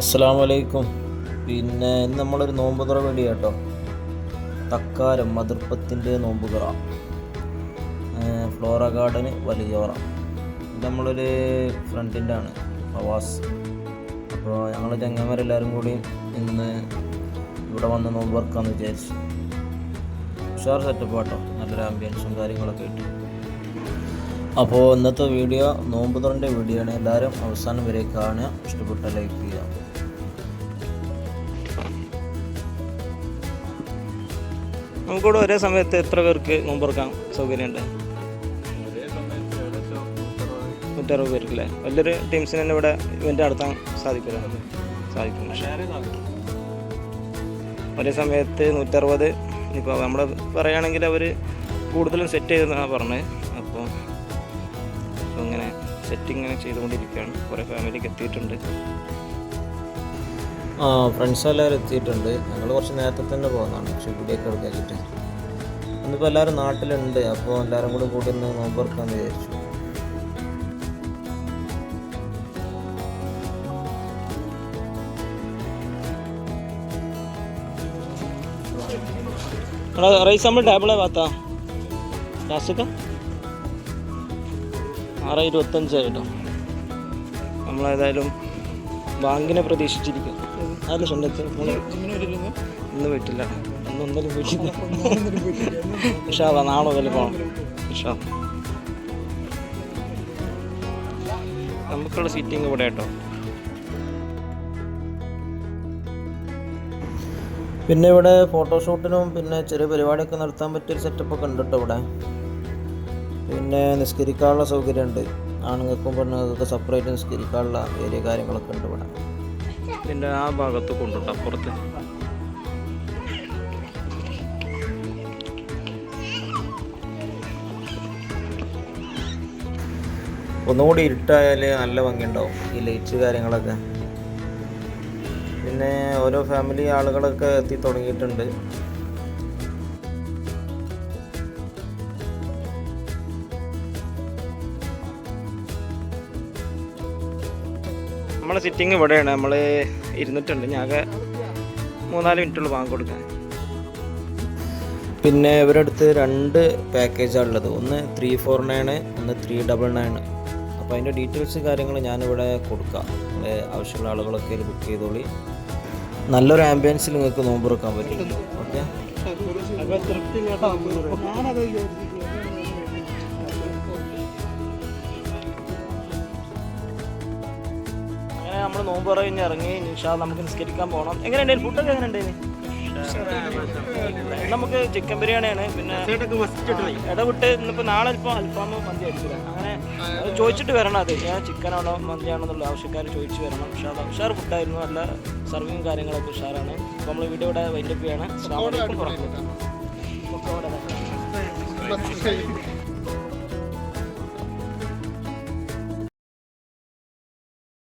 അസ്സാം വലൈക്കും പിന്നെ ഇന്ന് നമ്മളൊരു നോമ്പ് തുറ വേണ്ടി കേട്ടോ തക്കാരം മതിർപ്പത്തിന്റെ നോമ്പ് തുറ. ഫ്ലോറ ഗാർഡന് വലിയോറ ഇത് നമ്മളൊരു ഫ്രണ്ടിന്റെ ആണ് പ്രവാസ് അപ്പോൾ ഞങ്ങൾ ചങ്ങന്മാരെല്ലാവരും കൂടി ഇന്ന് ഇവിടെ വന്ന് നോമ്പ് വർക്കാന്ന് വിചാരിച്ചു. ഉഷാർ സെറ്റപ്പ് കേട്ടോ നല്ലൊരു ആംബിയൻസും കാര്യങ്ങളൊക്കെ ഇട്ട് അപ്പോൾ ഇന്നത്തെ വീഡിയോ നോമ്പ് തുറന്റെ വീഡിയോ ആണ്. എല്ലാവരും അവസാനം വരെ കാണുക. ഇഷ്ടപ്പെട്ട ലൈക്ക് ചെയ്യാം നമുക്കിവിടെ ഒരേ സമയത്ത് എത്ര പേർക്ക് നോമ്പറക്കാൻ സൗകര്യമുണ്ട്? നൂറ്ററുപത് പേർക്കല്ലേ വലിയൊരു ടീംസിന് തന്നെ ഇവിടെ ഇവന്റ് നടത്താൻ സാധിക്കില്ല. സാധിക്കും ഒരേ സമയത്ത് നൂറ്ററുപത്. ഇപ്പോൾ നമ്മൾ പറയുകയാണെങ്കിൽ അവർ കൂടുതലും സെറ്റ് ചെയ്തെന്നാണ് പറഞ്ഞത്. അപ്പോൾ അപ്പോൾ ഇങ്ങനെ സെറ്റിംഗ് ഇങ്ങനെ ചെയ്തുകൊണ്ടിരിക്കുകയാണ്. കുറേ ഫാമിലിക്ക് എത്തിയിട്ടുണ്ട്. ആ ഫ്രണ്ട്സ് എല്ലാവരും എത്തിയിട്ടുണ്ട്. ഞങ്ങൾ കുറച്ച് നേരത്തെ തന്നെ പോകുന്നതാണ് പക്ഷേ ഇവിടെയൊക്കെ എടുക്കാച്ചിട്ട് ഇന്നിപ്പോൾ എല്ലാവരും നാട്ടിലുണ്ട്. അപ്പോൾ എല്ലാവരും കൂടി കൂടി ഒന്ന് നോമ്പ് തുറക്കാമെന്ന് വിചാരിച്ചു. റൈസ് നമ്മൾ ടേബിളെ ഭാഗത്താ ലാസ്റ്റൊക്ക ആറ് ഇരുപത്തഞ്ച് കേട്ടോ നമ്മളേതായാലും ബാങ്കിനെ പ്രതീക്ഷിച്ചിരിക്കും അതല്ല സ്വന്തത്ത് ഇന്ന് വീട്ടില്ല ഇന്ന് ഒന്നിലും വീട്ടില്ല പക്ഷേ അതാ നാളെ മുതൽ പോകണം പക്ഷേ നമുക്കുള്ള സീറ്റിംഗ് ഇവിടെ കേട്ടോ പിന്നെ ഇവിടെ ഫോട്ടോഷൂട്ടിനും പിന്നെ ചെറിയ പരിപാടിയൊക്കെ നടത്താൻ പറ്റിയൊരു സെറ്റപ്പൊക്കെ ഉണ്ട് കേട്ടോ ഇവിടെ. പിന്നെ നിസ്കരിക്കാനുള്ള സൗകര്യമുണ്ട്. ആണുങ്ങൾക്കും പെണ്ണുങ്ങൾക്കൊക്കെ സെപ്പറേറ്റ് നിസ്കരിക്കാനുള്ള ഏരിയ കാര്യങ്ങളൊക്കെ ഉണ്ട് ഇവിടെ. പിന്നെ ആ ഭാഗത്ത് കൊണ്ടുണ്ട് അപ്പുറത്ത് ഒന്നുകൂടി ഇരുട്ടായാൽ നല്ല ഭംഗിയുണ്ടാവും ഈ ലൈറ്റ്സ് കാര്യങ്ങളൊക്കെ. പിന്നെ ഓരോ ഫാമിലി ആളുകളൊക്കെ എത്തി തുടങ്ങിയിട്ടുണ്ട്. നമ്മളെ സിറ്റിംഗ് ഇവിടെയാണ്. നമ്മൾ ഇരുന്നിട്ടുണ്ട്. ഞാൻ മൂന്നാൽ മിനിറ്റുള്ള വാങ്ങി കൊടുക്കാൻ. പിന്നെ ഇവരുടെ അടുത്ത് രണ്ട് പാക്കേജാണ് ഉള്ളത്. ഒന്ന് ത്രീ ഫോർ നയൻ ഒന്ന് ത്രീ ഡബിൾ നയൻ അപ്പോൾ അതിന്റെ ഡീറ്റെയിൽസ് കാര്യങ്ങൾ ഞാനിവിടെ കൊടുക്കാം. നിങ്ങളെ ആവശ്യമുള്ള ആളുകളൊക്കെ ബുക്ക് ചെയ്തോളി. നല്ലൊരു ആംബിയൻസിൽ നിങ്ങൾക്ക് നോമ്പ് തുറക്കാൻ പറ്റും. ഓക്കെ നമ്മൾ നോമ്പ് കഴിഞ്ഞ് ഇറങ്ങി നിഷാ നമുക്ക് നിസ്കരിക്കാൻ പോകണം എങ്ങനെയുണ്ടെങ്കിൽ ഫുഡൊക്കെ എങ്ങനെ ഉണ്ടായിരുന്നു നമുക്ക് ചിക്കൻ ബിരിയാണിയാണ് പിന്നെ ഇടവിട്ട് ഇന്നിപ്പോ നാളെ അല്പം അൽഫാമ് മന്തി അടിച്ചു അങ്ങനെ ചോദിച്ചിട്ട് വരണം അത്. ഞാൻ ചിക്കനാണോ മന്തിയാണോ എന്നുള്ള ആവശ്യക്കാർ ചോദിച്ചു വരണം. ഉഷാർ ഉഷാർ ഫുഡായിരുന്നു നല്ല സർവിങ് കാര്യങ്ങളൊക്കെ ഉഷാറാണ്. അപ്പോൾ നമ്മൾ വീഡിയോ ഇവിടെ വൈൻഡപ്പ് ചെയ്യാണ്. അസ്സാം വലൈക്കും പുറത്തു.